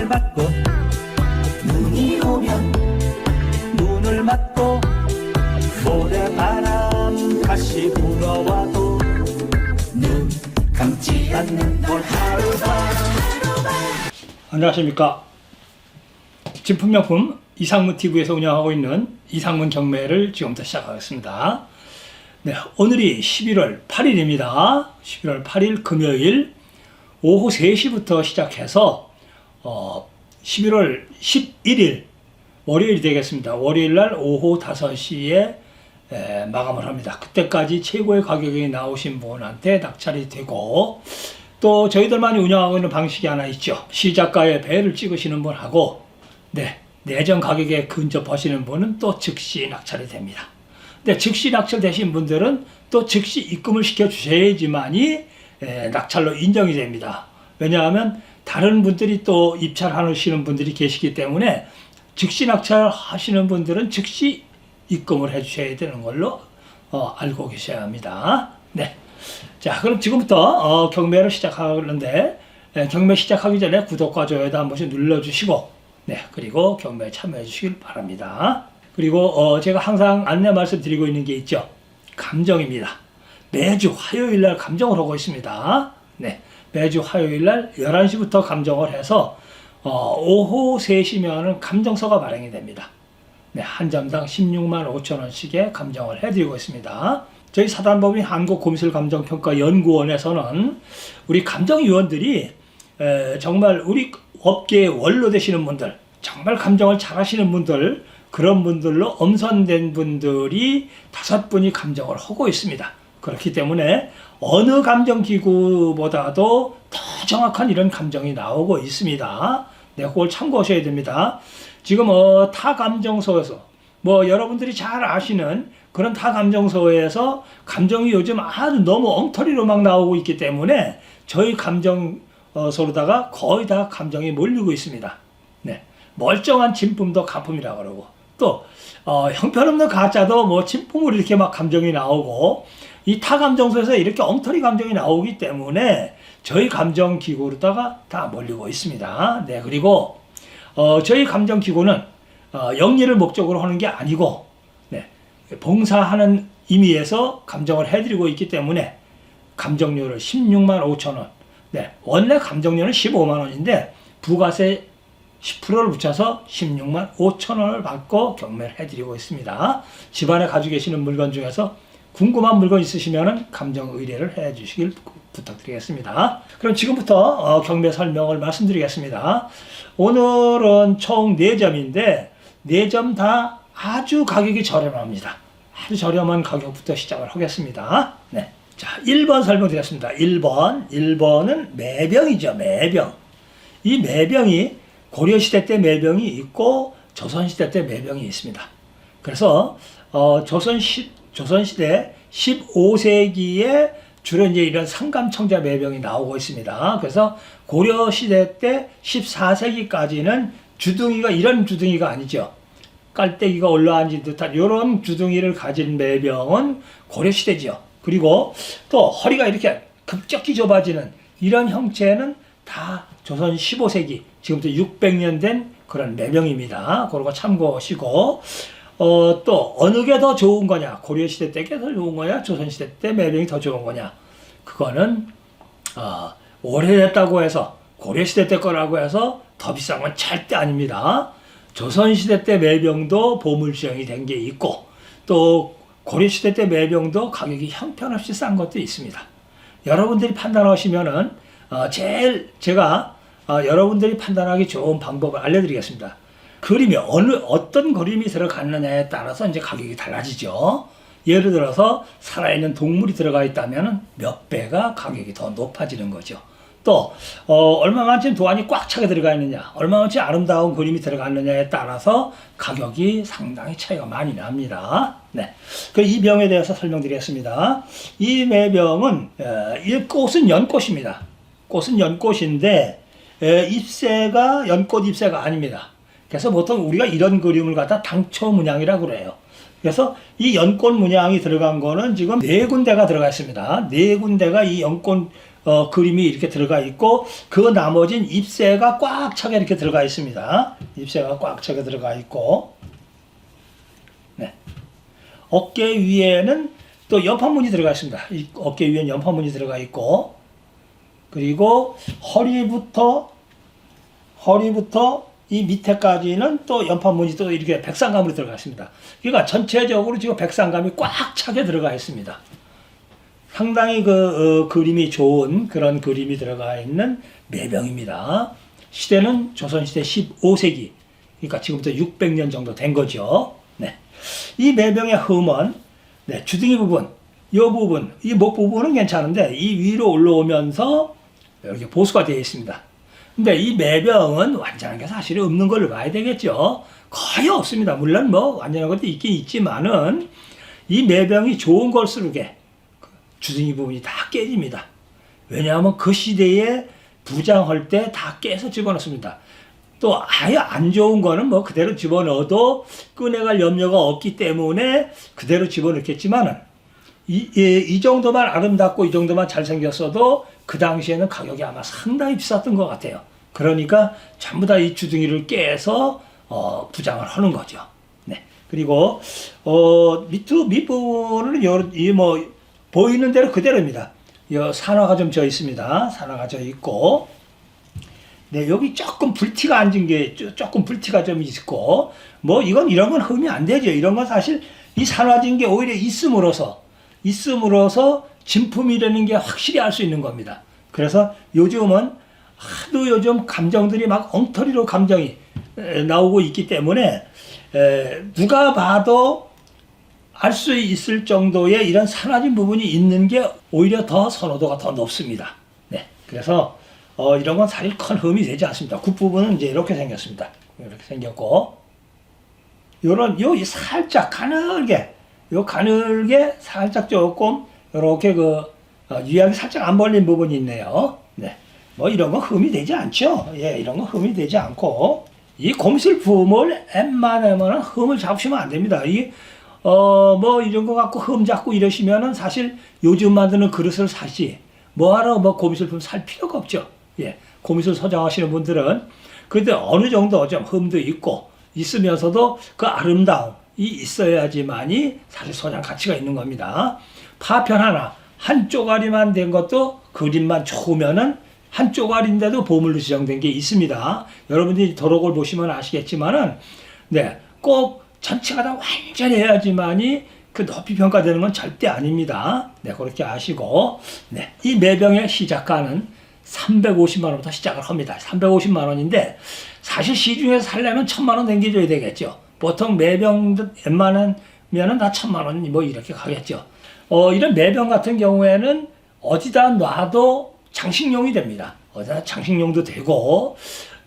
눈을 맞고 눈이 오면 눈을 맞고 모래바람 다시 불어와도 눈 감지 않는 볼 하루바람 안녕하십니까. 진품명품 이상문 TV에서 운영하고 있는 이상문 경매를 지금부터 시작하겠습니다. 네, 오늘이 11월 8일입니다. 11월 8일 금요일 오후 3시부터 시작해서 어, 11월 11일 월요일이 되겠습니다. 월요일 날 오후 5시에 에, 마감을 합니다. 그때까지 최고의 가격이 나오신 분한테 낙찰이 되고 또 저희들만이 운영하고 있는 방식이 하나 있죠. 시작가의 배를 찍으시는 분하고 네, 내전 가격에 근접하시는 분은 또 즉시 낙찰이 됩니다. 근데 즉시 낙찰되신 분들은 또 즉시 입금을 시켜 주셔야지만이 에, 낙찰로 인정이 됩니다. 왜냐하면 다른 분들이 또 입찰하시는 분들이 계시기 때문에 즉시 낙찰하시는 분들은 즉시 입금을 해 주셔야 되는 걸로 어, 알고 계셔야 합니다. 네. 자, 그럼 지금부터 어, 경매를 시작하는데 예, 경매 시작하기 전에 구독과 좋아요도 한 번씩 눌러주시고 네 그리고 경매에 참여해 주시길 바랍니다. 그리고 어, 제가 항상 안내 말씀드리고 있는 게 있죠. 감정입니다. 매주 화요일 날 감정을 하고 있습니다. 네 매주 화요일 날 11시부터 감정을 해서 어, 오후 3시면은 감정서가 발행이 됩니다. 네, 한 점당 16만 5천 원씩의 감정을 해드리고 있습니다. 저희 사단법인 한국고미술감정평가연구원에서는 우리 감정위원들이 에, 정말 우리 업계의 원로 되시는 분들, 정말 감정을 잘 하시는 분들, 그런 분들로 엄선된 분들이 다섯 분이 감정을 하고 있습니다. 그렇기 때문에 어느 감정기구보다도 더 정확한 이런 감정이 나오고 있습니다. 네, 그걸 참고하셔야 됩니다. 지금 어, 타 감정소에서 뭐 여러분들이 잘 아시는 그런 타 감정소에서 감정이 요즘 아주 너무 엉터리로 막 나오고 있기 때문에 저희 감정소로다가 거의 다 감정이 몰리고 있습니다. 네, 멀쩡한 진품도 가품이라 그러고 또 어, 형편없는 가짜도 뭐 진품으로 이렇게 막 감정이 나오고 이 타 감정소에서 이렇게 엉터리 감정이 나오기 때문에 저희 감정 기구로다가 다 몰리고 있습니다. 네, 그리고 어, 저희 감정 기구는 어, 영리를 목적으로 하는 게 아니고 네, 봉사하는 의미에서 감정을 해드리고 있기 때문에 감정료를 16만 5천 원. 네, 원래 감정료는 15만 원인데 부가세 10%를 붙여서 16만 5천 원을 받고 경매를 해드리고 있습니다. 집안에 가지고 계시는 물건 중에서 궁금한 물건 있으시면 감정 의뢰를 해 주시길 부탁드리겠습니다. 그럼 지금부터 어, 경매 설명을 말씀드리겠습니다. 오늘은 총 4점인데 4점 다 아주 가격이 저렴합니다. 아주 저렴한 가격부터 시작을 하겠습니다. 네. 자, 1번 설명드리겠습니다. 1번. 1번은 매병이죠. 매병. 이 매병이 고려시대 때 매병이 있고 조선시대 때 매병이 있습니다. 그래서 어, 조선 시, 조선시대 15세기에 주로 이제 이런 상감청자 매병이 나오고 있습니다. 그래서 고려시대 때 14세기까지는 주둥이가 이런 주둥이가 아니죠. 깔때기가 올라앉은 듯한 이런 주둥이를 가진 매병은 고려시대죠. 그리고 또 허리가 이렇게 급격히 좁아지는 이런 형체는 다 조선 15세기, 지금부터 600년 된 그런 매병입니다. 그런 거 참고하시고, 어, 또 어느 게 더 좋은 거냐? 고려 시대 때게 더 좋은 거냐? 조선 시대 때 매병이 더 좋은 거냐? 그거는, 어, 오래됐다고 해서, 고려 시대 때 거라고 해서 더 비싼 건 절대 아닙니다. 조선 시대 때 매병도 보물 시형이 된 게 있고, 또 고려 시대 때 매병도 가격이 형편없이 싼 것도 있습니다. 여러분들이 판단하시면은, 어, 제일 제가 어, 여러분들이 판단하기 좋은 방법을 알려드리겠습니다. 그림이 어느 어떤 그림이 들어갔느냐에 따라서 이제 가격이 달라지죠. 예를 들어서 살아있는 동물이 들어가 있다면 몇 배가 가격이 더 높아지는 거죠. 또 어, 얼마만큼 도안이 꽉 차게 들어가 있느냐, 얼마만큼 아름다운 그림이 들어갔느냐에 따라서 가격이 상당히 차이가 많이 납니다. 네, 그 이 병에 대해서 설명드리겠습니다. 이 매병은 어, 이 꽃은 연꽃입니다. 꽃은 연꽃인데 에, 잎새가 연꽃 잎새가 아닙니다. 그래서 보통 우리가 이런 그림을 갖다 당초 문양이라고 그래요. 그래서 이 연꽃 문양이 들어간 거는 지금 네 군데가 들어가 있습니다. 네 군데가 이 연꽃 어, 그림이 이렇게 들어가 있고 그 나머진 잎새가 꽉 차게 이렇게 들어가 있습니다. 잎새가 꽉 차게 들어가 있고 네. 어깨 위에는 또 연판문이 들어가 있습니다. 이 어깨 위에 연판문이 들어가 있고 그리고 허리부터 허리부터 이 밑에까지는 또 연판문이 또 이렇게 백상감으로 들어가 있습니다. 그러니까 전체적으로 지금 백상감이 꽉 차게 들어가 있습니다. 상당히 그 어, 그림이 좋은 그런 그림이 들어가 있는 매병입니다. 시대는 조선시대 15세기, 그러니까 지금부터 600년 정도 된 거죠. 네. 이 매병의 흠은 네, 주둥이 부분, 이 부분, 이 목 부분은 괜찮은데 이 위로 올라오면서 이렇게 보수가 되어 있습니다. 근데 이 매병은 완전한 게 사실은 없는 걸로 봐야 되겠죠. 거의 없습니다. 물론 뭐 완전한 것도 있긴 있지만은 이 매병이 좋은 걸수록에 주둥이 부분이 다 깨집니다. 왜냐하면 그 시대에 부장할 때 다 깨서 집어넣습니다. 또 아예 안 좋은 거는 뭐 그대로 집어넣어도 꺼내갈 염려가 없기 때문에 그대로 집어넣겠지만은 이, 이, 이 정도만 아름답고 이 정도만 잘생겼어도 그 당시에는 가격이 아마 상당히 비쌌던 것 같아요. 그러니까 전부 다 이 주둥이를 깨서 어, 부장을 하는 거죠. 네. 그리고 어, 밑 밑부분은 이뭐 보이는 대로 그대로입니다. 요 산화가 좀 져 있습니다. 산화가 져 있고 네, 여기 조금 불티가 앉은 게 쪼- 조금 불티가 좀 있고 뭐 이건 이런 건 흠이 안 되죠. 이런 건 사실 이 산화진 게 오히려 있음으로써 있음으로써 진품이라는 게 확실히 알 수 있는 겁니다. 그래서 요즘은 하도 요즘 감정들이 막 엉터리로 감정이 에, 나오고 있기 때문에 에, 누가 봐도 알 수 있을 정도의 이런 사라진 부분이 있는 게 오히려 더 선호도가 더 높습니다. 네. 그래서 어, 이런 건 사실 큰 흠이 되지 않습니다. 굽부분은 이제 이렇게 생겼습니다. 이렇게 생겼고, 요런, 요, 이 살짝 가늘게, 요 가늘게 살짝 조금, 요렇게 그, 어, 유약이 살짝 안 벌린 부분이 있네요. 네. 뭐 이런 건 흠이 되지 않죠. 예, 이런 건 흠이 되지 않고, 이 곰실품을 웬만하면 흠을 잡으시면 안 됩니다. 이, 어, 뭐 이런 거 갖고 흠 잡고 이러시면은 사실 요즘 만드는 그릇을 사시, 뭐하러 뭐 고미술품 살 필요가 없죠. 예. 고미술 소장하시는 분들은 그런데 어느 정도 좀 흠도 있고 있으면서도 그 아름다움이 있어야지만이 사실 소장 가치가 있는 겁니다. 파편 하나 한 쪼가리만 된 것도 그림만 좋으면은 한 쪼가리인데도 보물로 지정된 게 있습니다. 여러분들이 도록을 보시면 아시겠지만은 네, 꼭 전체가 다 완전히 해야지만이 그 높이 평가되는 건 절대 아닙니다. 네, 그렇게 아시고, 네, 이 매병의 시작가는 350만 원부터 시작을 합니다. 350만 원인데, 사실 시중에서 살려면 천만 원 남겨줘야 되겠죠. 보통 매병 웬만하면은 다 천만 원 뭐 이렇게 가겠죠. 어, 이런 매병 같은 경우에는 어디다 놔도 장식용이 됩니다. 어디다 장식용도 되고,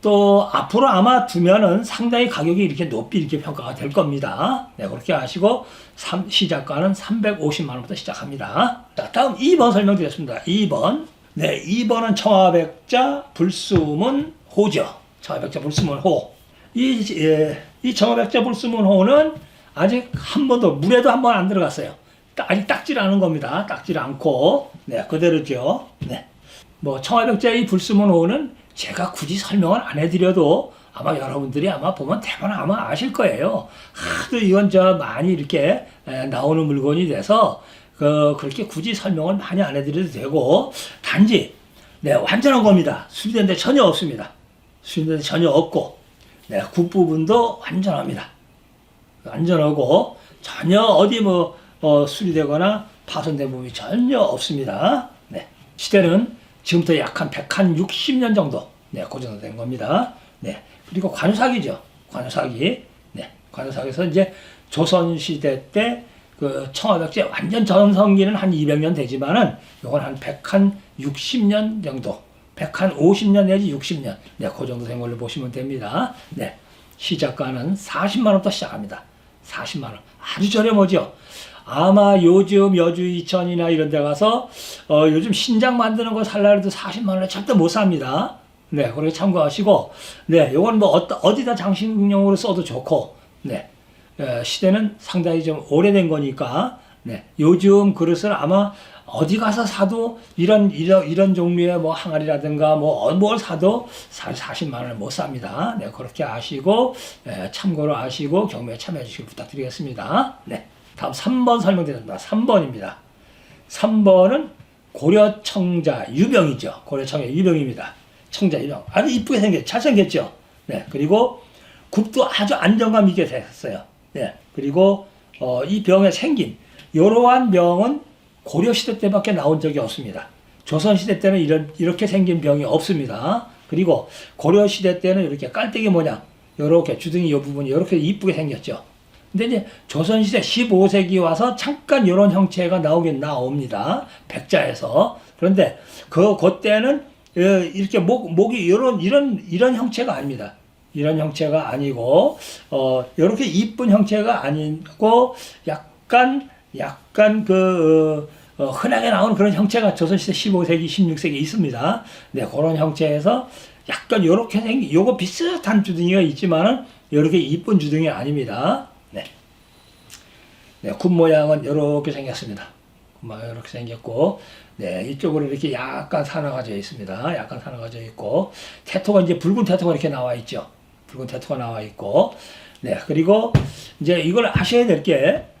또 앞으로 아마 두면은 상당히 가격이 이렇게 높이 이렇게 평가가 될 겁니다. 네, 그렇게 아시고 삼- 시작가는 350만 원부터 시작합니다. 자, 다음 2번 설명드리겠습니다. 2번. 네, 2번은 청화백자 불수문 호죠. 청화백자 불수문 호. 이, 예, 이 청화백자 불수문 호는 아직 한 번도 물에도 한 번 안 들어갔어요. 딱- 아직 닦질 않은 겁니다. 닦질 않고. 네, 그대로죠. 네. 뭐 청화백자의 불수문 호는 제가 굳이 설명을 안 해드려도 아마 여러분들이 아마 보면 대부분 아마 아실 거예요. 하도 이건 저 많이 이렇게 에, 나오는 물건이 돼서 그 그렇게 굳이 설명을 많이 안 해드려도 되고 단지 네 완전한 겁니다. 수리된 데 전혀 없습니다. 수리된 데 전혀 없고 네 굽부분도 완전합니다. 완전하고 전혀 어디 뭐 어, 수리되거나 파손된 부분이 전혀 없습니다. 네. 시대는 지금부터 약 한 160년 정도 네, 그 정도 된 겁니다. 네. 그리고 관사기죠. 관사기. 네. 관사기에서 이제 조선 시대 때 그 청화백제 완전 전성기는 한 200년 되지만은 요건 한 160년 정도. 150년 내지 60년. 네, 그 정도 된 걸로 보시면 됩니다. 네. 시작가는 40만 원부터 시작합니다. 40만 원. 아주 저렴하죠. 아마 요즘 여주 이천이나 이런 데 가서 어, 요즘 신장 만드는 거 살라 해도 40만 원에 절대 못 삽니다. 네, 그렇게 참고하시고 네, 요건 뭐 어디다 장식용으로 써도 좋고 네. 에, 시대는 상당히 좀 오래된 거니까 네, 요즘 그릇을 아마 어디 가서 사도 이런 이런 이런 종류의 뭐 항아리라든가 뭐 뭘 사도 40만 원을 못 삽니다. 네, 그렇게 아시고 예, 참고로 아시고 경매에 참여해 주시길 부탁드리겠습니다. 네. 다음 3번 설명드립니다. 3번입니다. 3번은 고려청자 유병이죠. 고려청자 유병입니다. 청자 유병. 아주 이쁘게 생겼, 잘생겼죠. 네. 그리고 굽도 아주 안정감 있게 됐어요. 네. 그리고 어, 이 병의 생김. 이러한 병은 고려시대 때밖에 나온 적이 없습니다. 조선시대 때는 이런, 이렇게 생긴 병이 없습니다. 그리고 고려시대 때는 이렇게 깔때기 모양, 이렇게 주둥이 이 부분이 이렇게 이쁘게 생겼죠. 근데 이제 조선시대 15세기 와서 잠깐 이런 형체가 나오긴 나옵니다. 백자에서. 그런데 그, 그때는 어, 이렇게 목, 목이 이런, 이런, 이런 형체가 아닙니다. 이런 형체가 아니고, 어, 이렇게 이쁜 형체가 아니고, 약간, 약간 그, 어, 흔하게 나오는 그런 형체가 조선시대 15세기, 16세기 있습니다. 네, 그런 형체에서 약간 요렇게 생긴, 요거 비슷한 주둥이가 있지만은, 요렇게 이쁜 주둥이 아닙니다. 네. 네, 굽 모양은 이렇게 생겼습니다. 굽 모양 이렇게 생겼고, 네, 이쪽으로 이렇게 약간 산화가져 있습니다. 약간 산화가져 있고, 태토가 이제 붉은 태토가 이렇게 나와 있죠. 붉은 태토가 나와 있고, 네, 그리고 이제 이걸 아셔야 될 게,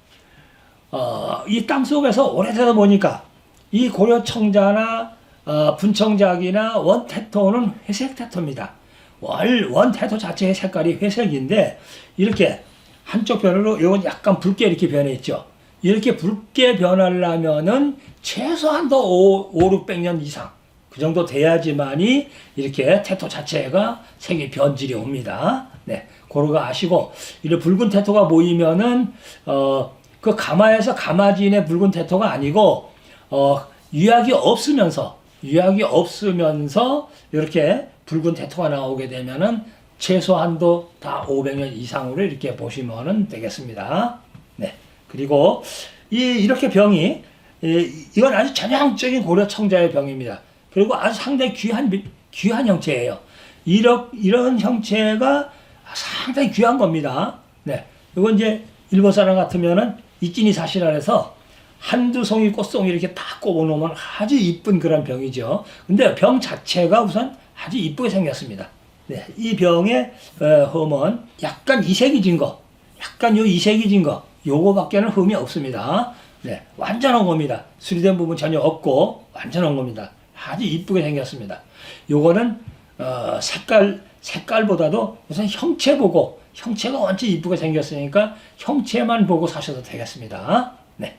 어, 이 땅 속에서 오래되다 보니까 이 고려청자나 어, 분청작이나 원태토는 회색 태토입니다. 월, 원태토 자체의 색깔이 회색인데 이렇게 한쪽 변으로 이건 약간 붉게 이렇게 변했죠. 이렇게 붉게 변하려면은 최소한 더 5, 5 600년 이상 그 정도 돼야지만이 이렇게 태토 자체가 색이 변질이 옵니다. 네, 그러가 아시고 이런 붉은 태토가 보이면은 어, 그 가마에서 가마진의 붉은 태토가 아니고 어, 유약이 없으면서 유약이 없으면서 이렇게 붉은 태토가 나오게 되면은 최소한도 다 500년 이상으로 이렇게 보시면 되겠습니다. 네. 그리고 이 이렇게 병이 이, 이건 아주 전형적인 고려 청자의 병입니다. 그리고 아주 상당히 귀한 비- 귀한 형체예요. 이런 이런 형체가 상당히 귀한 겁니다. 네. 이건 이제 일본 사람 같으면은 이끼니 사시라 해서 한두 송이 꽃송이 이렇게 딱 꼽아 놓으면 아주 이쁜 그런 병이죠. 근데 병 자체가 우선 아주 이쁘게 생겼습니다. 네, 이 병의 어, 흠은 약간 이색이 진 거, 약간 요 이색이 진 거, 요거밖에는 흠이 없습니다. 네, 완전한 겁니다. 수리된 부분 전혀 없고 완전한 겁니다. 아주 이쁘게 생겼습니다. 요거는 어, 색깔 색깔보다도 우선 형체 보고 형체가 완전 이쁘게 생겼으니까 형체만 보고 사셔도 되겠습니다. 네,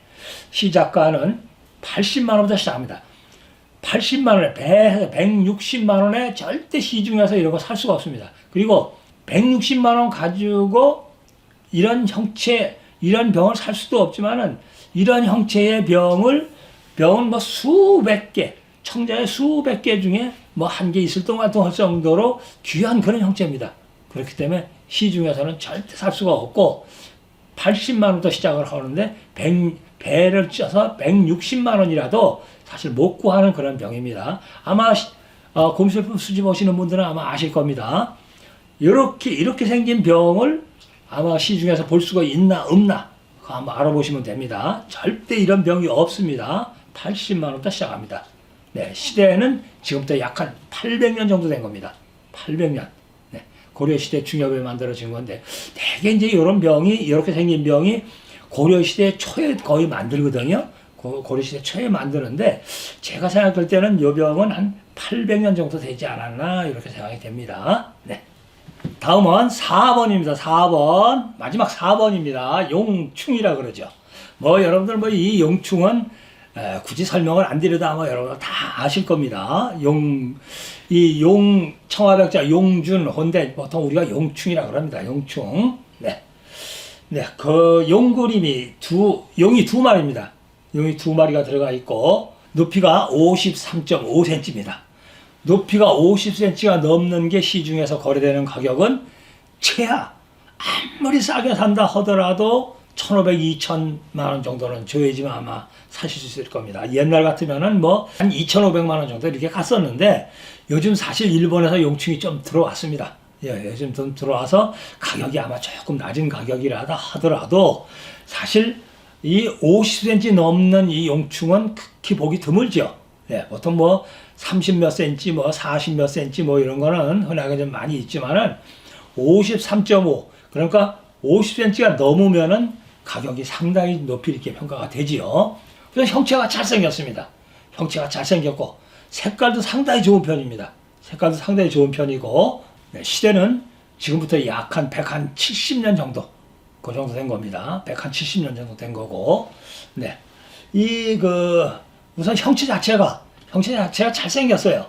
시작가는 80만 원부터 시작합니다. 80만 원에 100, 160만 원에 절대 시중에서 이런 거 살 수가 없습니다. 그리고 160만 원 가지고 이런 형체, 이런 병을 살 수도 없지만은 이런 형체의 병을 병은 뭐 수백 개, 청자의 수백 개 중에 뭐 한 개 있을 동안 할 정도로 귀한 그런 형체입니다. 그렇기 때문에 시중에서는 절대 살 수가 없고 80만 원부터 시작을 하는데 100, 배를 쪄서 160만 원이라도 사실 못 구하는 그런 병입니다. 아마 시- 어, 곰술품 수집 오시는 분들은 아마 아실 겁니다. 이렇게 이렇게 생긴 병을 아마 시중에서 볼 수가 있나 없나 한번 알아보시면 됩니다. 절대 이런 병이 없습니다. 80만 원부터 시작합니다. 네, 시대는 지금부터 약 한 800년 정도 된 겁니다. 800년. 네, 고려 시대 중엽에 만들어진 건데 대개 이제 이런 병이 이렇게 생긴 병이 고려 시대 초에 거의 만들거든요. 고- 고려 시대 초에 만드는데 제가 생각할 때는 이 병은 한 800년 정도 되지 않았나 이렇게 생각이 됩니다. 네. 다음은 4번입니다. 4번. 마지막 4번입니다. 용충이라 그러죠. 뭐 여러분들 뭐 이 용충은 에, 굳이 설명을 안 드려도 아마 여러분 다 아실 겁니다. 용, 이 용, 청화백자 용준, 혼대, 보통 우리가 용충이라 그럽니다. 용충. 네. 네, 그 용 그림이 두, 용이 두 마리입니다. 용이 두 마리가 들어가 있고, 높이가 53.5cm입니다. 높이가 50cm가 넘는 게 시중에서 거래되는 가격은 최하 아무리 싸게 산다 하더라도 1,500, 2,000만 원 정도는 줘야지만 아마 사실 수 있을 겁니다. 옛날 같으면은 뭐 한 2,500만 원 정도 이렇게 갔었는데 요즘 사실 일본에서 용충이 좀 들어왔습니다. 예, 요즘 좀 들어와서 가격이 아마 조금 낮은 가격이라다 하더라도 사실 이 50cm 넘는 이 용충은 극히 보기 드물죠. 예, 보통 뭐 30몇 cm, 뭐 40몇 cm 뭐 이런 거는 흔하게 좀 많이 있지만은 53.5 그러니까 50cm가 넘으면은 가격이 상당히 높이 이렇게 평가가 되지요. 그래서 형체가 잘생겼습니다. 형체가 잘생겼고 색깔도 상당히 좋은 편입니다. 색깔도 상당히 좋은 편이고 네, 시대는 지금부터 약 한 170년 정도 그 정도 된 겁니다. 170년 정도 된 거고 네. 이 그 우선 형체 자체가 형체 자체가 잘생겼어요.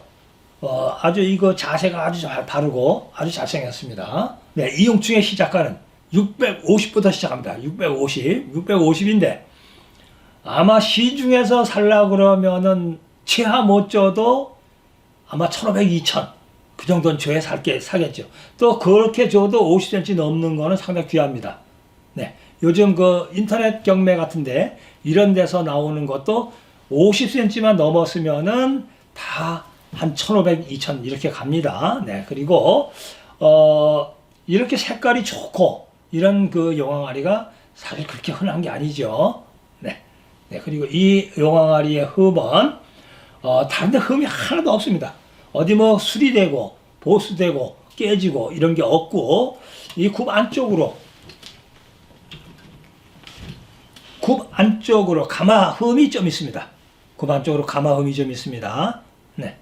어, 아주 이거 자세가 아주 잘 바르고 아주 잘생겼습니다. 네, 이용충의 시작가는 650부터 시작합니다. 650, 650인데 아마 시중에서 살라 그러면은 최하 못 줘도 아마 1,500, 2,000. 그 정도는 줘야 살게 사겠죠. 또 그렇게 줘도 50cm 넘는 거는 상당히 귀합니다. 네. 요즘 그 인터넷 경매 같은데 이런 데서 나오는 것도 50cm만 넘었으면은 다 한 1,500, 2,000 이렇게 갑니다. 네. 그리고 어 이렇게 색깔이 좋고 이런 그 용왕아리가 사실 그렇게 흔한 게 아니죠. 네. 네. 그리고 이 용왕아리의 흠은 어 다른 데 흠이 하나도 없습니다. 어디 뭐 수리되고 보수되고 깨지고 이런 게 없고 이 굽 안쪽으로 굽 안쪽으로 가마 흠이 좀 있습니다. 굽 안쪽으로 가마 흠이 좀 있습니다. 네.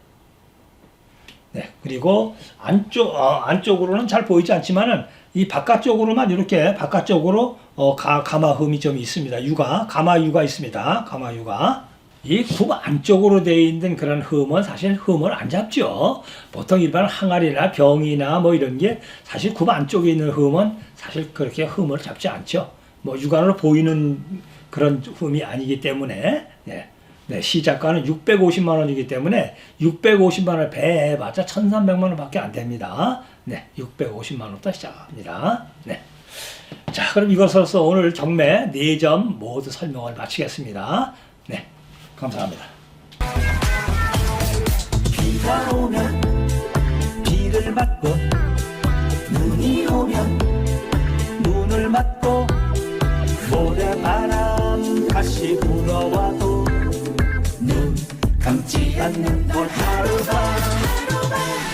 네. 그리고 안쪽 어, 안쪽으로는 잘 보이지 않지만은 이 바깥쪽으로만 이렇게 바깥쪽으로 어, 가, 가마 흠이 좀 있습니다. 유가 가마 유가 있습니다. 가마 유가 이굽 안쪽으로 되어 있는 그런 흠은 사실 흠을 안 잡죠. 보통 일반 항아리나 병이나 뭐 이런 게 사실 굽 안쪽에 있는 흠은 사실 그렇게 흠을 잡지 않죠. 뭐 육안으로 보이는 그런 흠이 아니기 때문에 네. 네, 시작가는 650만 원이기 때문에 650만 원을 배해봤자 1,300만 원밖에 안 됩니다. 네, 650만 원부터 시작합니다. 네. 자, 그럼 이것으로서 오늘 경매 4점 모두 설명을 마치겠습니다. 네, 감사합니다. 비가 오면 비를 맞고 눈이 오면 눈을 맞고 모래바람 다시 불어와도 눈 감지 않는 올 하루가